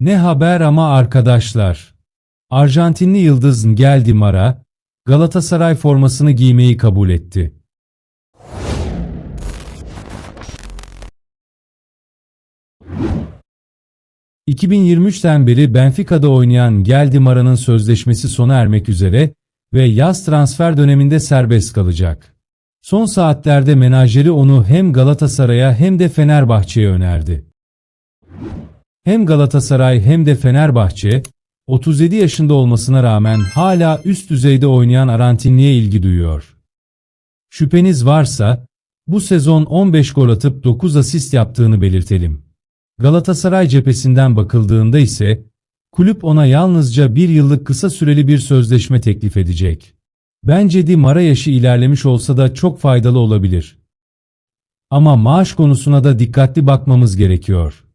Ne haber ama arkadaşlar. Arjantinli yıldız Ngel Di Mara, Galatasaray formasını giymeyi kabul etti. ...2023'ten beri Benfica'da oynayan Ngel Di Mara'nın sözleşmesi sona ermek üzere ve yaz transfer döneminde serbest kalacak. Son saatlerde menajeri onu hem Galatasaray'a hem de Fenerbahçe'ye önerdi. Hem Galatasaray hem de Fenerbahçe, 37 yaşında olmasına rağmen hala üst düzeyde oynayan Arantinli'ye ilgi duyuyor. Şüpheniz varsa, bu sezon 15 gol atıp 9 asist yaptığını belirtelim. Galatasaray cephesinden bakıldığında ise, kulüp ona yalnızca bir yıllık kısa süreli bir sözleşme teklif edecek. Bence Di Mara yaşı ilerlemiş olsa da çok faydalı olabilir. Ama maaş konusuna da dikkatli bakmamız gerekiyor.